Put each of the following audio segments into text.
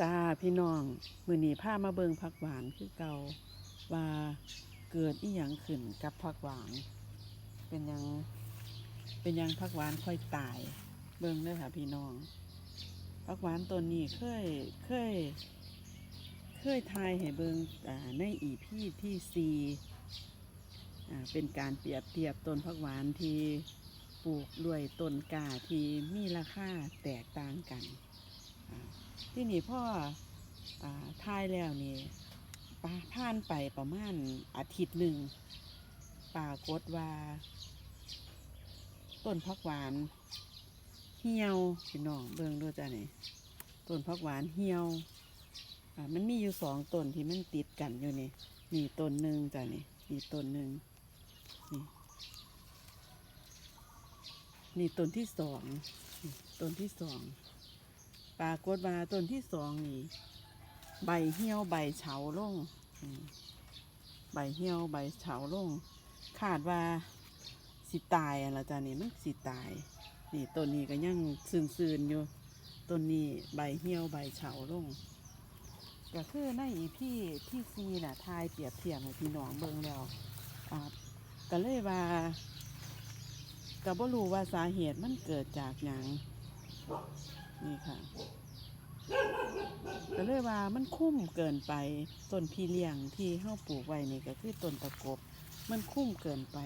จ้าพี่น้องมือนี้พามาเบิงผักหวานคือเก่าว่าเกิดอีหยังขึ้นกับผักหวาน เป็นยังเป็นยังผักหวานค่อยตาย เบิงเด้อค่ะพี่น้องผักหวานต้นนี้เคยเคย เคยทายให้เบิงอ่ในอีพีที่สี่เป็นการเปรียบเทียบต้นผักหวานที่ปลูกด้วยต้นกาที่มีราคาแตกต่างกัน ที่นี่พ่ออ่าทายแล้วนี่ปาผ่านไปประมาณอาทิตย์หนึ่งปรากฏว่า ต้นพักหวาน เหี่ยวพี่น้องเบิ่งด้วยจ้ะนี่ต้นพักหวานเหี่ยวมันมีอยู่สองต้นที่มันติดกันอยู่นี่นี่ต้นหนึ่งจ้ะนี่นี่ต้นหนึ่งนี่นี่ต้นที่สองต้นที่สอง ปรากฏว่าต้นที่สองนี่ ใบเหี่ยวใบเฉาลงใบเหี่ยวใบเฉาลงคาดว่าสิตายอะละจ้ะนี่มันสิตาย นี่ต้นนี้ก็ยังซื่นๆอยู่ต้นนี้ใบเหี่ยวใบเฉาลงก็คือในอีพี่ที่ซีน่ะทายเปรียบเทียบให้พี่น้องเบิ่งแล้วอ่าก็เลยว่าก็บ่รู้ว่าสาเหตุมันเกิดจากหยัง นี่ค่ะก็เลยว่ามันคุ้มเกินไปต้นพี่เลี้ยงที่เฮาปลูกไว้นี่ก็คือต้นตะกบ มันคุ้มเกินไป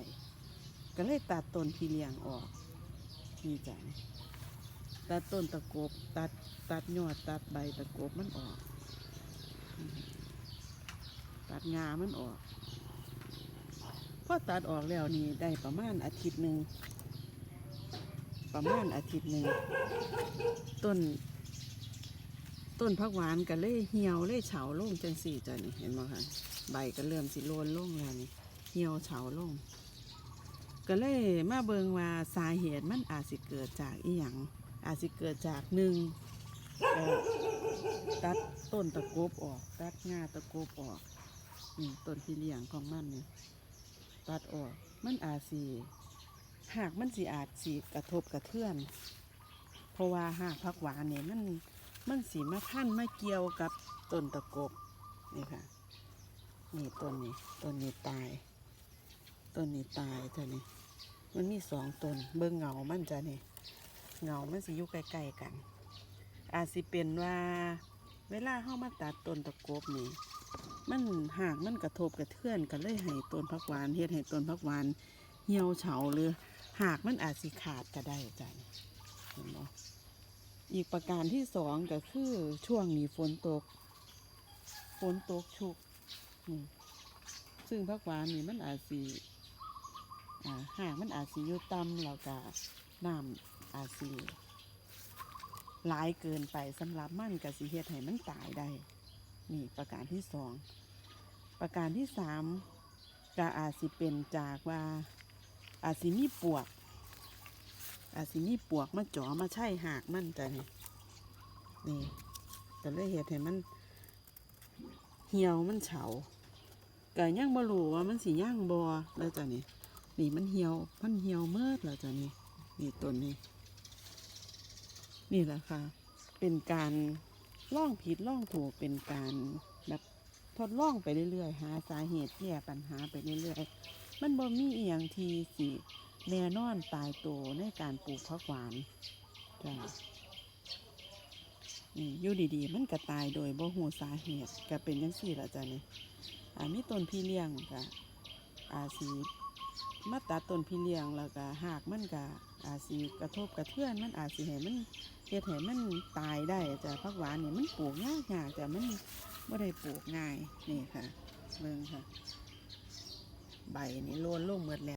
ก็เลยตัดต้นพี่เลี้ยงออกนี่จ้ะตัดต้นตะกบตัดตัดยอดตัดใบตะกบมันออก ตัดงามันออกพอตัดออกแล้วนี่ได้ประมาณอาทิตย์หนึ่ง ประมาณอาทิตย์หนึ่งต้น ต้นผักหวานก็เลยเหี่ยวเลยเฉาลงจังสี่จ้ะนี่เห็นไหมคะใบก็เริ่มสิโลนลงแล้วนี่เหี่ยวเฉาลง ก็เลยมาเบิงว่าสาเหตุมันอาจสิเกิดจากอีหยังอาจสิเกิดจากหนึ่งตัดต้นตะกบออก ตัดงาตะกบออกต้นที่เลี้ยงของมันเนี่ยตัดออก มันอาจสิ หากมันสิอาจสิกระทบกระเทือน เพราะว่าหากผักหวานเนี่ยมันมันสีมาพันมาเกี่ยวกับต้นตะกบนี่ค่ะนี่ต้นนี้ต้นนี้ตายต้นนี้ตายจ้ะนี่มันมีสองต้นเบิ่งเงามันจ้ะนี่เงามันสิอยู่ใกล้ๆกัน อาจสิเป็นว่าเวลาเข้ามาตัดต้นตะกบนี่มันหากมันกระทบกระเทือนกันเลยให้ต้นผักหวานเฮ็ดให้ต้นผักหวานเหี่ยวเฉาหรือ หากมันอาจสิขาดก็ได้จ้ะเห็นบ่อีกประการที่สองก็คือช่วงนี้ฝนตก ฝนตกชุก ซึ่งผักหวานนี่มันอาจสีหากมันอาจสีอยู่ต่ำแล้วก็น้ำอาจสีหลายเกินไปสำหรับมันกับสีเฮ็ดให้มันตายได้ นี่ประการที่สอง ประการที่สามก็อาจสิเป็นจากว่า อาจสิมีปวก อาจสิมีปวกมาจ่อมาใช่หากมันจ้ะนี่นี่ก็เลยเหตุให้มัน เหี่ยวมันเฉาก็ยังบ่รู้ว่ามันสิย่างบ่แล้วจ้ะนี่นี่มันเหี่ยวมันเหี่ยวเมิดแล้วจ้ะนี่นี่ต้นนี้ นี่แหละค่ะ เป็นการล่องผิดล่องถูกเป็นการแบบทดลองไปเรื่อยๆ หาสาเหตุแก้ปัญหาไปเรื่อยๆ มันบ่มีอีหยังทีสิแน่นอนตายโตในการปลูกผักหวานจ้ะนี่อยู่ดีๆ มันก็ตายโดยบ่หูสาเหตุก็เป็นยังสี่ล่ะจ้ะนี่อ่ามีต้นพี่เลี้ยงก็อาสีมาตัดต้นพี่เลี้ยงแล้วก็หากมันก็อาสีกระทบกระเทือนมันอาสิให้มันเฮ็ดให้มันตายได้จ้ะผักหวานนี่มันปลูกยากยากแต่มันไม่ได้ปลูกง่ายนี่ค่ะเบิ่งค่ะ ใบนี่โลนลงหมดแล้ว